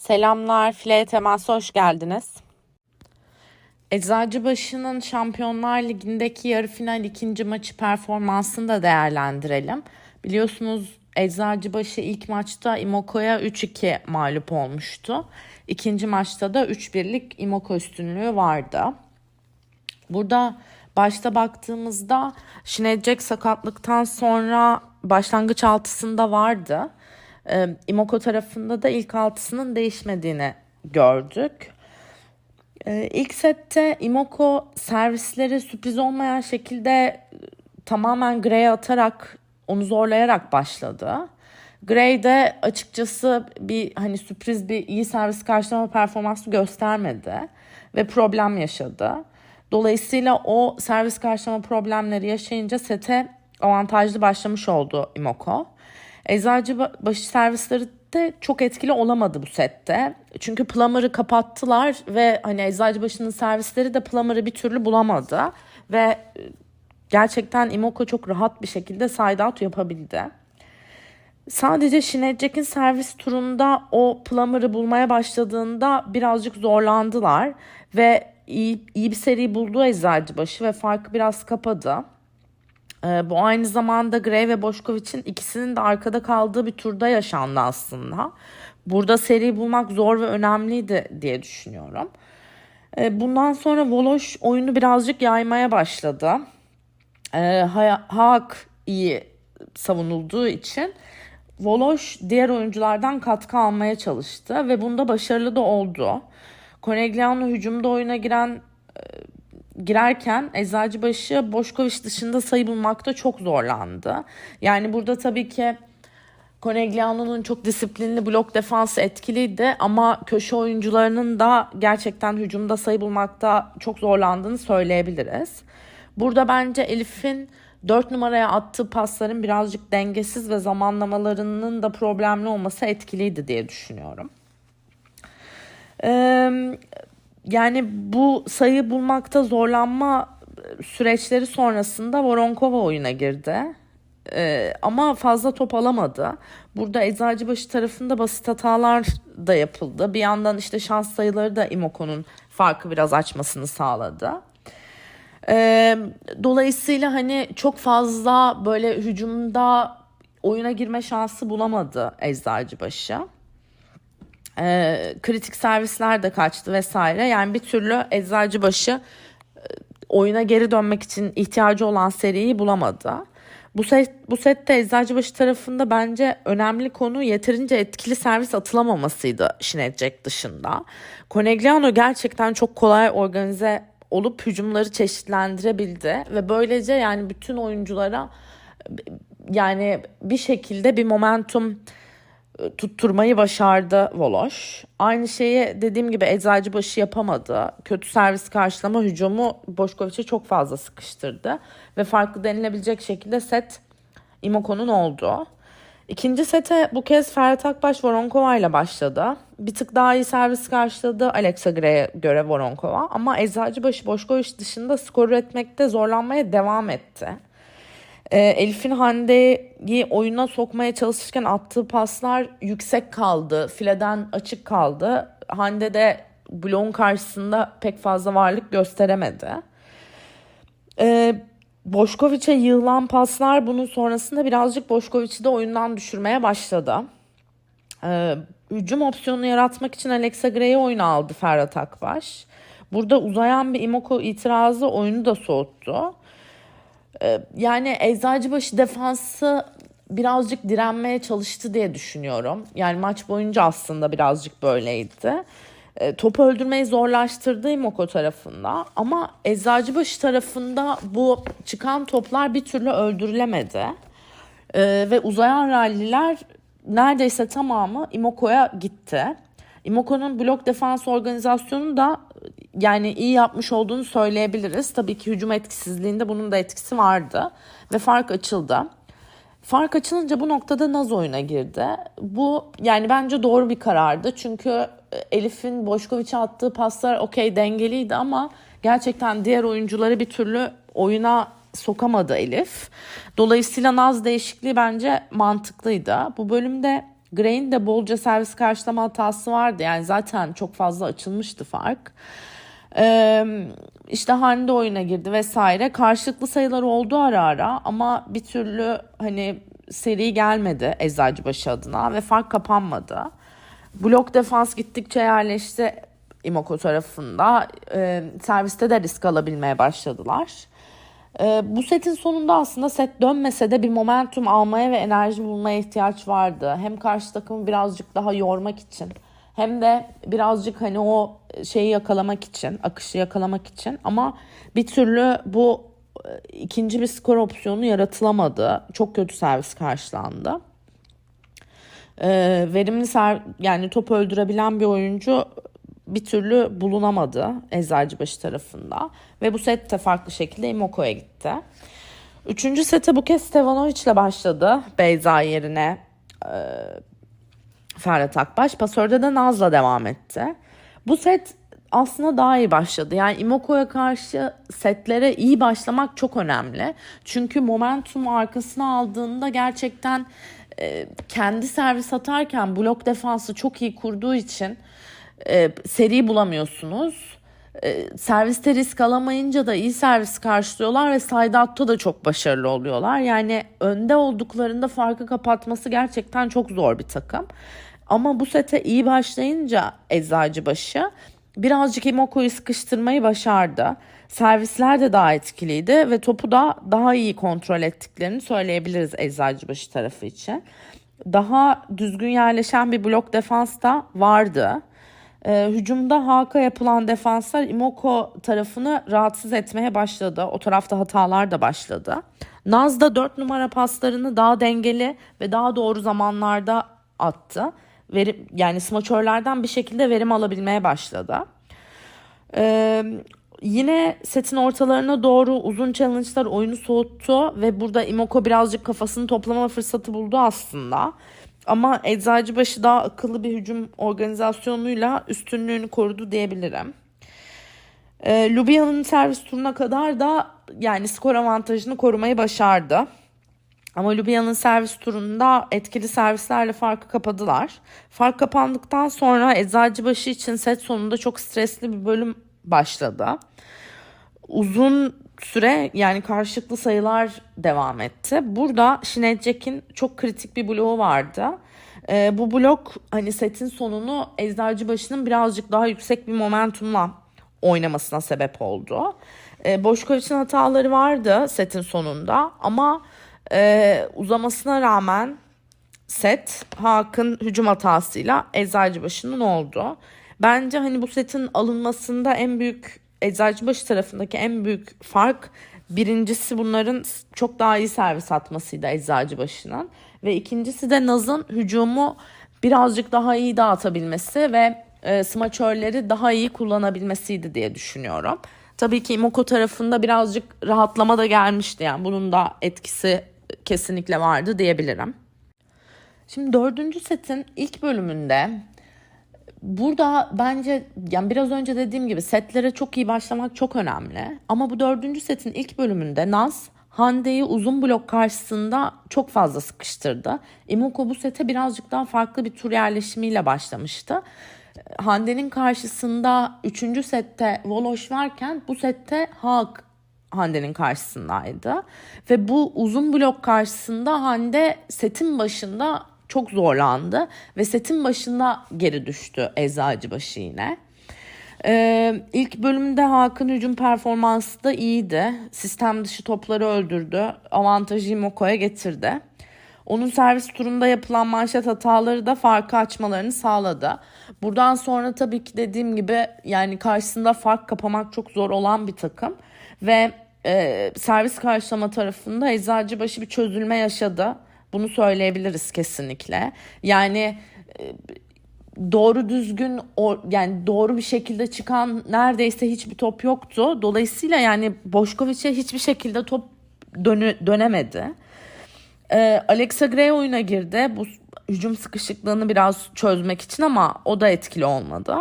Selamlar, File Temas'a hoş geldiniz. Eczacıbaşı'nın Şampiyonlar Ligi'ndeki yarı final ikinci maçı performansını da değerlendirelim. Biliyorsunuz Eczacıbaşı ilk maçta Imoko'ya 3-2 mağlup olmuştu. İkinci maçta da 3-1'lik Imoko üstünlüğü vardı. Burada başta baktığımızda Şinecek sakatlıktan sonra başlangıç altısında vardı. Ee, Imoko tarafında da ilk altısının değişmediğini gördük. Ee, ilk sette Imoko servisleri sürpriz olmayan şekilde e, tamamen Gray'e atarak onu zorlayarak başladı. Gray de açıkçası bir hani sürpriz bir iyi servis karşılama performansı göstermedi ve problem yaşadı. Dolayısıyla o servis karşılama problemleri yaşayınca sete avantajlı başlamış oldu Imoko. Eczacıbaşı servisleri de çok etkili olamadı bu sette. Çünkü Plummer'ı kapattılar ve hani Eczacıbaşı'nın servisleri de Plummer'ı bir türlü bulamadı. Ve gerçekten Imoko çok rahat bir şekilde side out yapabildi. Sadece Şinecek'in servis turunda o Plummer'ı bulmaya başladığında birazcık zorlandılar ve iyi, iyi bir seri buldu Eczacıbaşı ve farkı biraz kapadı. Ee, bu aynı zamanda Gray ve Boşkoviç'in ikisinin de arkada kaldığı bir turda yaşandı aslında. Burada seri bulmak zor ve önemliydi diye düşünüyorum. Ee, bundan sonra Voloş oyunu birazcık yaymaya başladı. Ee, Haak iyi savunulduğu için Voloş diğer oyunculardan katkı almaya çalıştı ve bunda başarılı da oldu. Conegliano hücumda oyuna giren girerken Eczacıbaşı Boşkoviç dışında sayı bulmakta çok zorlandı. Yani burada tabii ki Conegliano'nun çok disiplinli blok defansı etkiliydi ama köşe oyuncularının da gerçekten hücumda sayı bulmakta çok zorlandığını söyleyebiliriz. Burada bence Elif'in 4 numaraya attığı pasların birazcık dengesiz ve zamanlamalarının da problemli olması etkiliydi diye düşünüyorum. Ee, yani bu sayı bulmakta zorlanma süreçleri sonrasında Voronkova oyuna girdi. Ee, ama fazla top alamadı. Burada Eczacıbaşı tarafında basit hatalar da yapıldı. Bir yandan işte şans sayıları da Imoko'nun farkı biraz açmasını sağladı. Ee, dolayısıyla hani çok fazla böyle hücumda oyuna girme şansı bulamadı Eczacıbaşı. E, kritik servisler de kaçtı vesaire. Yani bir türlü Eczacıbaşı e, oyuna geri dönmek için ihtiyacı olan seriyi bulamadı. Bu set, bu sette Eczacıbaşı tarafında bence önemli konu yeterince etkili servis atılamamasıydı Şinecek dışında. Conegliano gerçekten çok kolay organize olup hücumları çeşitlendirebildi ve böylece yani bütün oyunculara yani bir şekilde bir momentum tutturmayı başardı Voloş. Aynı şeyi dediğim gibi Eczacıbaşı yapamadı. Kötü servis karşılama hücumu Boşkoviç'e çok fazla sıkıştırdı. Ve farklı denilebilecek şekilde set Imoko'nun oldu. İkinci sete bu kez Ferhat Akbaş Voronkova ile başladı. Bir tık daha iyi servis karşıladı Alexa Gray'e göre Voronkova. Ama Eczacıbaşı Boşkoviç dışında skor üretmekte zorlanmaya devam etti. E, Elif'in Hande'yi oyuna sokmaya çalışırken attığı paslar yüksek kaldı. Fileden açık kaldı. Hande de bloğun karşısında pek fazla varlık gösteremedi. E, Boşkoviç'e yığılan paslar bunun sonrasında birazcık Boşkoviç'i de oyundan düşürmeye başladı. E, hücum opsiyonu yaratmak için Alexa Gray'i oyuna aldı Ferhat Akbaş. Burada uzayan bir Imoko itirazı oyunu da soğuttu. Ee, yani Eczacıbaşı defansı birazcık direnmeye çalıştı diye düşünüyorum. Yani maç boyunca aslında birazcık böyleydi. E, top öldürmeyi zorlaştırdı Imoko tarafında ama Eczacıbaşı tarafında bu çıkan toplar bir türlü öldürülemedi. E, ve uzayan ralliler neredeyse tamamı Imoko'ya gitti. Imoko'nun blok defans organizasyonu da yani iyi yapmış olduğunu söyleyebiliriz. Tabii ki hücum etkisizliğinde bunun da etkisi vardı ve fark açıldı. Fark açılınca bu noktada Naz oyuna girdi. Bu yani bence doğru bir karardı. Çünkü e, Elif'in Boşkoviç'e attığı paslar okey dengeliydi ama gerçekten diğer oyuncuları bir türlü oyuna sokamadı Elif. Dolayısıyla Naz değişikliği bence mantıklıydı. Bu bölümde Gray'in de bolca servis karşılama hatası vardı. Yani zaten çok fazla açılmıştı fark. Ee, işte Hande oyuna girdi vesaire. Karşılıklı sayılar oldu ara ara ama bir türlü hani seri gelmedi Eczacıbaşı adına ve fark kapanmadı. Blok defans gittikçe yerleşti Imoko tarafında. Ee, serviste de risk alabilmeye başladılar. Ee, bu setin sonunda aslında set dönmese de bir momentum almaya ve enerji bulmaya ihtiyaç vardı. Hem karşı takımı birazcık daha yormak için hem de birazcık hani o şeyi yakalamak için, akışı yakalamak için ama bir türlü bu e, ikinci bir skor opsiyonu yaratılamadı. Çok kötü servis karşılandı. Ee, verimli ser yani top öldürebilen bir oyuncu bir türlü bulunamadı Eczacıbaşı tarafında ve bu set de farklı şekilde Imoko'ya gitti. Üçüncü sete bu kez Stevanovic ile başladı Beyza yerine e, Ferhat Akbaş. Pasörde de Naz'la devam etti. Bu set aslında daha iyi başladı. Yani Imoko'ya karşı setlere iyi başlamak çok önemli. Çünkü momentum arkasına aldığında gerçekten e, kendi servis atarken blok defansı çok iyi kurduğu için e, seri bulamıyorsunuz. E, serviste risk alamayınca da iyi servis karşılıyorlar ve side da çok başarılı oluyorlar. Yani önde olduklarında farkı kapatması gerçekten çok zor bir takım. Ama bu sete iyi başlayınca Eczacıbaşı birazcık Imoko'yu sıkıştırmayı başardı. Servisler de daha etkiliydi ve topu da daha iyi kontrol ettiklerini söyleyebiliriz Eczacıbaşı tarafı için. Daha düzgün yerleşen bir blok defans da vardı. Ee, hücumda Haka yapılan defanslar Imoko tarafını rahatsız etmeye başladı. O tarafta hatalar da başladı. Naz da 4 numara paslarını daha dengeli ve daha doğru zamanlarda attı. Verim, yani smaçörlerden bir şekilde verim alabilmeye başladı. Ee, yine setin ortalarına doğru uzun challenge'lar oyunu soğuttu ve burada Imoko birazcık kafasını toplama fırsatı buldu aslında. Ama Eczacıbaşı daha akıllı bir hücum organizasyonuyla üstünlüğünü korudu diyebilirim. E, Ljubljana'nın servis turuna kadar da yani skor avantajını korumayı başardı. Ama Ljubljana'nın servis turunda etkili servislerle farkı kapadılar. Fark kapandıktan sonra Eczacıbaşı için set sonunda çok stresli bir bölüm başladı. Uzun süre yani karşılıklı sayılar devam etti. Burada Şinecek'in çok kritik bir bloğu vardı. Ee, bu blok hani setin sonunu Eczacıbaşı'nın birazcık daha yüksek bir momentumla oynamasına sebep oldu. Ee, Boşkoviç'in hataları vardı setin sonunda ama e, uzamasına rağmen set Hakan hücum hatasıyla Eczacıbaşı'nın oldu. Bence hani bu setin alınmasında en büyük Eczacıbaşı tarafındaki en büyük fark birincisi bunların çok daha iyi servis atmasıydı Eczacıbaşı'nın ve ikincisi de Naz'ın hücumu birazcık daha iyi dağıtabilmesi ve e, smaçörleri daha iyi kullanabilmesiydi diye düşünüyorum. Tabii ki Imoko tarafında birazcık rahatlama da gelmişti yani bunun da etkisi kesinlikle vardı diyebilirim. Şimdi dördüncü setin ilk bölümünde burada bence yani biraz önce dediğim gibi setlere çok iyi başlamak çok önemli. Ama bu dördüncü setin ilk bölümünde Naz Hande'yi uzun blok karşısında çok fazla sıkıştırdı. Imoko bu sete birazcık daha farklı bir tur yerleşimiyle başlamıştı. Hande'nin karşısında 3. sette Voloş varken bu sette Hak Hande'nin karşısındaydı. Ve bu uzun blok karşısında Hande setin başında çok zorlandı ve setin başında geri düştü Eczacıbaşı yine. Ee, ilk bölümde Hakan hücum performansı da iyiydi. Sistem dışı topları öldürdü. Avantajı Moko'ya getirdi. Onun servis turunda yapılan manşet hataları da farkı açmalarını sağladı. Buradan sonra tabii ki dediğim gibi yani karşısında fark kapamak çok zor olan bir takım. Ve e, servis karşılama tarafında Eczacıbaşı bir çözülme yaşadı. Bunu söyleyebiliriz kesinlikle. Yani e, doğru düzgün yani doğru bir şekilde çıkan neredeyse hiçbir top yoktu. Dolayısıyla yani Boşkoviç'e hiçbir şekilde top dönü, dönemedi. Ee, Alexa Gray oyuna girdi. Bu hücum sıkışıklığını biraz çözmek için ama o da etkili olmadı.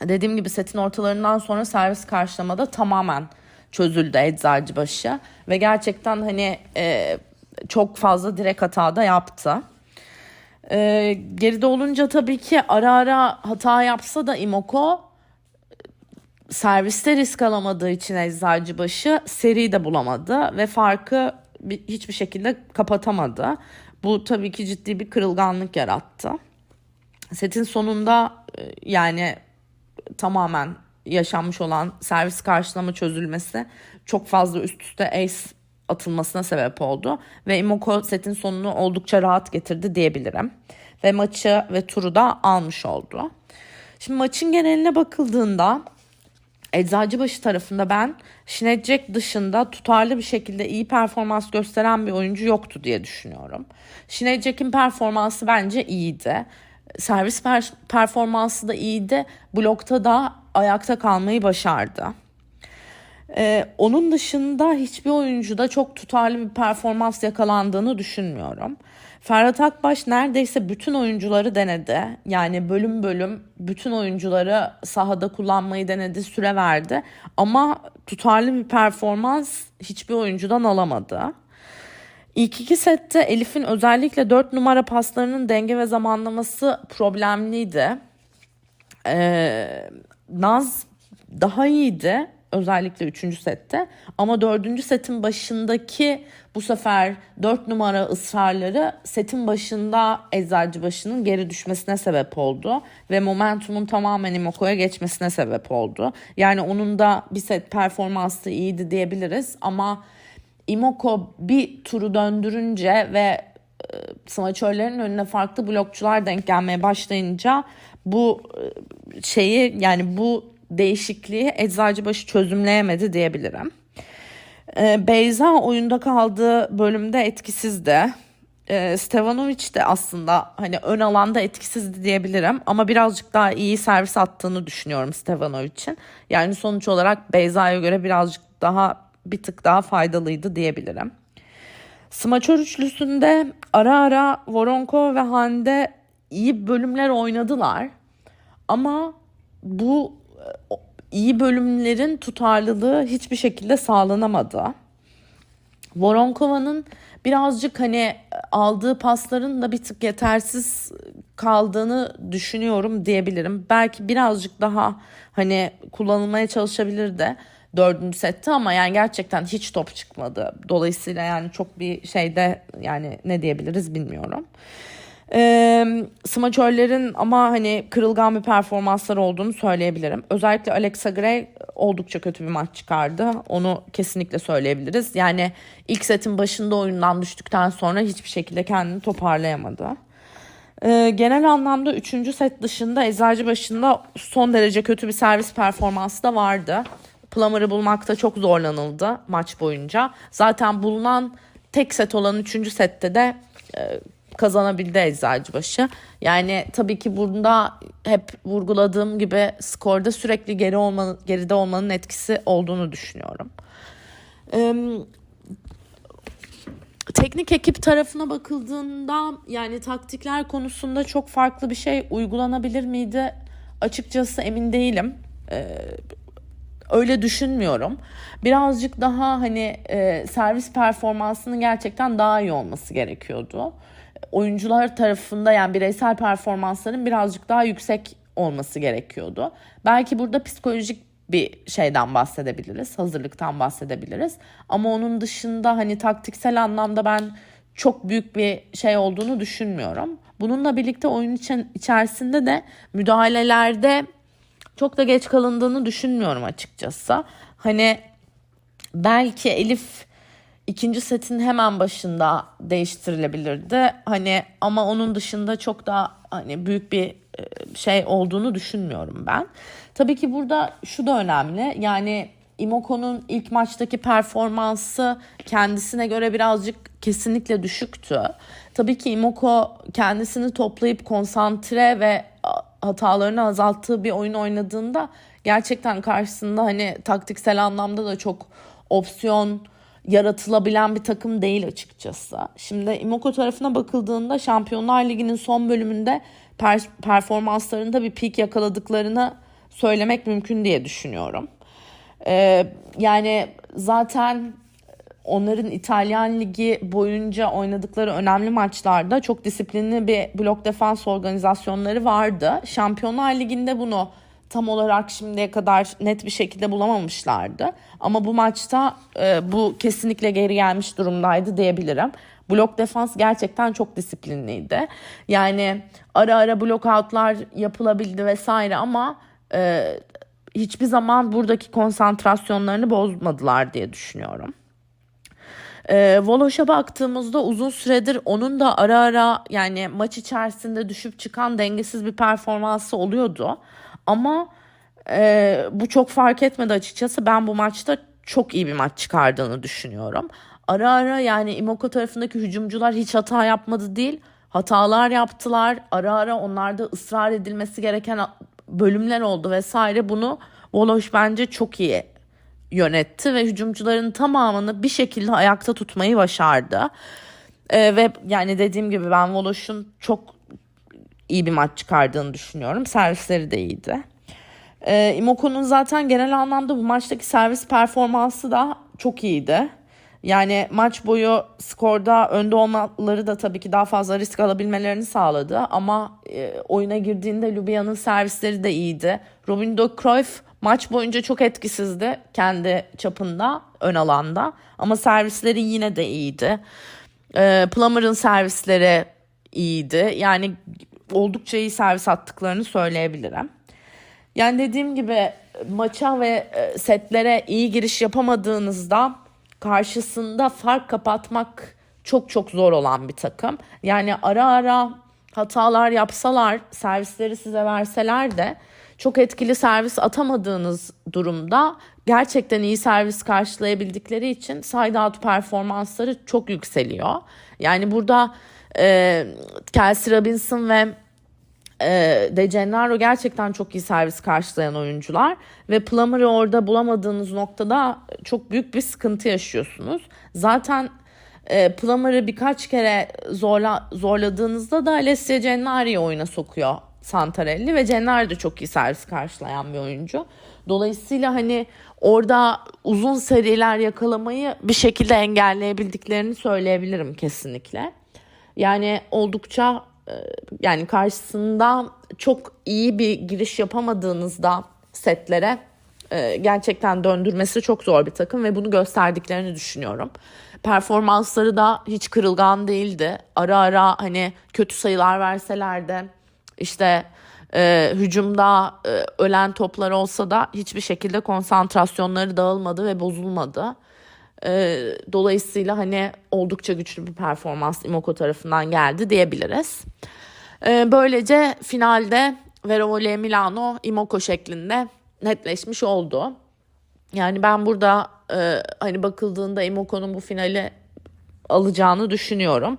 Dediğim gibi setin ortalarından sonra servis karşılamada tamamen çözüldü Eczacıbaşı ve gerçekten hani e, çok fazla direkt hata da yaptı. Ee, geride olunca tabii ki ara ara hata yapsa da Imoko serviste risk alamadığı için Eczacıbaşı seri de bulamadı ve farkı bir, hiçbir şekilde kapatamadı. Bu tabii ki ciddi bir kırılganlık yarattı. Setin sonunda e, yani tamamen yaşanmış olan servis karşılama çözülmesi çok fazla üst üste ace atılmasına sebep oldu. Ve Imoko setin sonunu oldukça rahat getirdi diyebilirim. Ve maçı ve turu da almış oldu. Şimdi maçın geneline bakıldığında Eczacıbaşı tarafında ben Şinecek dışında tutarlı bir şekilde iyi performans gösteren bir oyuncu yoktu diye düşünüyorum. Şinecek'in performansı bence iyiydi. Servis per- performansı da iyiydi. Blokta da ayakta kalmayı başardı. Ee, onun dışında hiçbir oyuncuda çok tutarlı bir performans yakalandığını düşünmüyorum. Ferhat Akbaş neredeyse bütün oyuncuları denedi. Yani bölüm bölüm bütün oyuncuları sahada kullanmayı denedi, süre verdi. Ama tutarlı bir performans hiçbir oyuncudan alamadı. İlk iki sette Elif'in özellikle 4 numara paslarının denge ve zamanlaması problemliydi. Ee, Naz daha iyiydi özellikle 3. sette ama 4. setin başındaki bu sefer 4 numara ısrarları setin başında Eczacıbaşı'nın geri düşmesine sebep oldu ve momentumun tamamen Imoko'ya geçmesine sebep oldu. Yani onun da bir set performansı iyiydi diyebiliriz ama Imoko bir turu döndürünce ve e, smaçörlerin önüne farklı blokçular denk gelmeye başlayınca bu e, şeyi yani bu değişikliği Eczacıbaşı çözümleyemedi diyebilirim. Ee, Beyza oyunda kaldığı bölümde etkisizdi. Ee, Stevanovic de aslında hani ön alanda etkisizdi diyebilirim ama birazcık daha iyi servis attığını düşünüyorum Stevanovic'in. Yani sonuç olarak Beyza'ya göre birazcık daha bir tık daha faydalıydı diyebilirim. Smaçör üçlüsünde ara ara Voronko ve Hande iyi bölümler oynadılar. Ama bu iyi bölümlerin tutarlılığı hiçbir şekilde sağlanamadı. Voronkova'nın birazcık hani aldığı pasların da bir tık yetersiz kaldığını düşünüyorum diyebilirim. Belki birazcık daha hani kullanılmaya çalışabilir de dördüncü sette ama yani gerçekten hiç top çıkmadı. Dolayısıyla yani çok bir şeyde yani ne diyebiliriz bilmiyorum. E, smaçörlerin ama hani kırılgan bir performansları olduğunu söyleyebilirim. Özellikle Alexa Gray oldukça kötü bir maç çıkardı. Onu kesinlikle söyleyebiliriz. Yani ilk setin başında oyundan düştükten sonra hiçbir şekilde kendini toparlayamadı. E, genel anlamda 3. set dışında Eczacı başında son derece kötü bir servis performansı da vardı. Plummer'ı bulmakta çok zorlanıldı maç boyunca. Zaten bulunan tek set olan 3. sette de e, kazanabildi Eczacıbaşı. Yani tabii ki bunda hep vurguladığım gibi skorda sürekli geri olmanın, geride olmanın etkisi olduğunu düşünüyorum. Ee, teknik ekip tarafına bakıldığında yani taktikler konusunda çok farklı bir şey uygulanabilir miydi? Açıkçası emin değilim. Ee, öyle düşünmüyorum. Birazcık daha hani e, servis performansının gerçekten daha iyi olması gerekiyordu oyuncular tarafında yani bireysel performansların birazcık daha yüksek olması gerekiyordu. Belki burada psikolojik bir şeyden bahsedebiliriz, hazırlıktan bahsedebiliriz. Ama onun dışında hani taktiksel anlamda ben çok büyük bir şey olduğunu düşünmüyorum. Bununla birlikte oyun için, içerisinde de müdahalelerde çok da geç kalındığını düşünmüyorum açıkçası. Hani belki Elif ikinci setin hemen başında değiştirilebilirdi. Hani ama onun dışında çok daha hani büyük bir e, şey olduğunu düşünmüyorum ben. Tabii ki burada şu da önemli. Yani Imoko'nun ilk maçtaki performansı kendisine göre birazcık kesinlikle düşüktü. Tabii ki Imoko kendisini toplayıp konsantre ve hatalarını azalttığı bir oyun oynadığında gerçekten karşısında hani taktiksel anlamda da çok opsiyon yaratılabilen bir takım değil açıkçası. Şimdi Imoko tarafına bakıldığında Şampiyonlar Ligi'nin son bölümünde per- performanslarında bir pik yakaladıklarını söylemek mümkün diye düşünüyorum. Ee, yani zaten onların İtalyan Ligi boyunca oynadıkları önemli maçlarda çok disiplinli bir blok defans organizasyonları vardı. Şampiyonlar Ligi'nde bunu tam olarak şimdiye kadar net bir şekilde bulamamışlardı. Ama bu maçta e, bu kesinlikle geri gelmiş durumdaydı diyebilirim. Blok defans gerçekten çok disiplinliydi. Yani ara ara blok outlar yapılabildi vesaire ama e, hiçbir zaman buradaki konsantrasyonlarını bozmadılar diye düşünüyorum. E, Voloş'a baktığımızda uzun süredir onun da ara ara yani maç içerisinde düşüp çıkan dengesiz bir performansı oluyordu. Ama e, bu çok fark etmedi açıkçası. Ben bu maçta çok iyi bir maç çıkardığını düşünüyorum. Ara ara yani Imoko tarafındaki hücumcular hiç hata yapmadı değil. Hatalar yaptılar. Ara ara onlarda ısrar edilmesi gereken bölümler oldu vesaire. Bunu Voloş bence çok iyi yönetti ve hücumcuların tamamını bir şekilde ayakta tutmayı başardı. Ee, ve yani dediğim gibi ben Voloş'un çok iyi bir maç çıkardığını düşünüyorum. Servisleri de iyiydi. Ee, Imoko'nun zaten genel anlamda bu maçtaki servis performansı da çok iyiydi. Yani maç boyu skorda önde olmaları da tabii ki daha fazla risk alabilmelerini sağladı. Ama e, oyuna girdiğinde Ljubljana'nın servisleri de iyiydi. Robin de Cruyff maç boyunca çok etkisizdi kendi çapında ön alanda. Ama servisleri yine de iyiydi. E, Plummer'ın servisleri iyiydi. Yani oldukça iyi servis attıklarını söyleyebilirim. Yani dediğim gibi maça ve e, setlere iyi giriş yapamadığınızda karşısında fark kapatmak çok çok zor olan bir takım. Yani ara ara hatalar yapsalar, servisleri size verseler de çok etkili servis atamadığınız durumda gerçekten iyi servis karşılayabildikleri için side out performansları çok yükseliyor. Yani burada e, Kelsey Robinson ve e, De Gennaro gerçekten çok iyi servis karşılayan oyuncular ve Plummer'ı orada bulamadığınız noktada çok büyük bir sıkıntı yaşıyorsunuz. Zaten e, Plummer'ı birkaç kere zorla, zorladığınızda da Alessia Gennari'yi oyuna sokuyor Santarelli ve Gennari de çok iyi servis karşılayan bir oyuncu. Dolayısıyla hani orada uzun seriler yakalamayı bir şekilde engelleyebildiklerini söyleyebilirim kesinlikle. Yani oldukça yani karşısında çok iyi bir giriş yapamadığınızda setlere gerçekten döndürmesi çok zor bir takım ve bunu gösterdiklerini düşünüyorum. Performansları da hiç kırılgan değildi. Ara ara hani kötü sayılar verseler de işte e, hücumda e, ölen toplar olsa da hiçbir şekilde konsantrasyonları dağılmadı ve bozulmadı. E, dolayısıyla hani oldukça güçlü bir performans Imoko tarafından geldi diyebiliriz. E, böylece finalde Verovole Milano Imoko şeklinde netleşmiş oldu. Yani ben burada e, hani bakıldığında Imoko'nun bu finali alacağını düşünüyorum.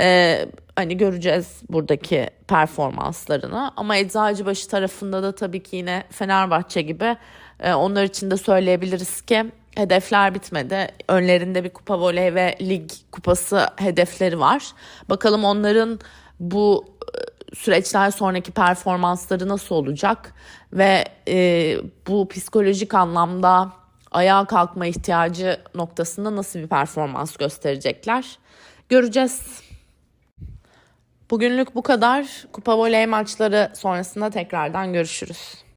E, hani göreceğiz buradaki performanslarını. Ama Eczacıbaşı tarafında da tabii ki yine Fenerbahçe gibi e, onlar için de söyleyebiliriz ki hedefler bitmedi. Önlerinde bir kupa voley ve lig kupası hedefleri var. Bakalım onların bu e, süreçler sonraki performansları nasıl olacak ve e, bu psikolojik anlamda ayağa kalkma ihtiyacı noktasında nasıl bir performans gösterecekler göreceğiz. Bugünlük bu kadar. Kupa voley maçları sonrasında tekrardan görüşürüz.